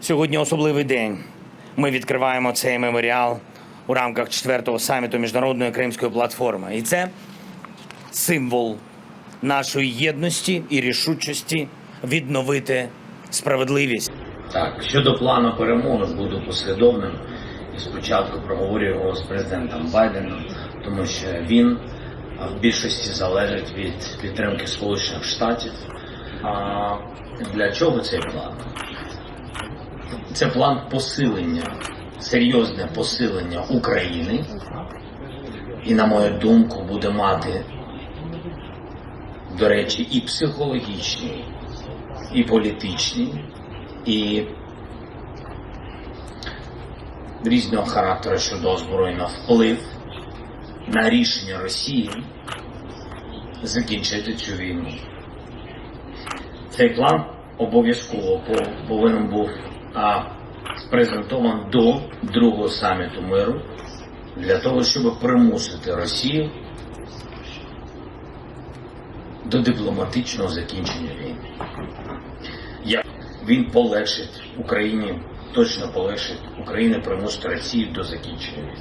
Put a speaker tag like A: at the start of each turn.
A: Сьогодні особливий день. Ми відкриваємо цей меморіал у рамках четвертого саміту міжнародної кримської платформи. І це символ нашої єдності і рішучості відновити справедливість.
B: Так, щодо плану перемоги, буду послідовним і спочатку проговорю його з президентом Байденом, тому що він в більшості залежить від підтримки Сполучених Штатів. А для чого цей план? Це план посилення, серйозне посилення України, і, на мою думку, буде мати, до речі, і психологічні, і політичні, і різного характеру щодо озброєння вплив на рішення Росії закінчити цю війну. Цей план обов'язково повинен був а, презентовано до другого саміту миру для того, щоб примусити Росію до дипломатичного закінчення війни. Я, він полегшить Україні, точно полегшить Україні примусити Росію до закінчення війни.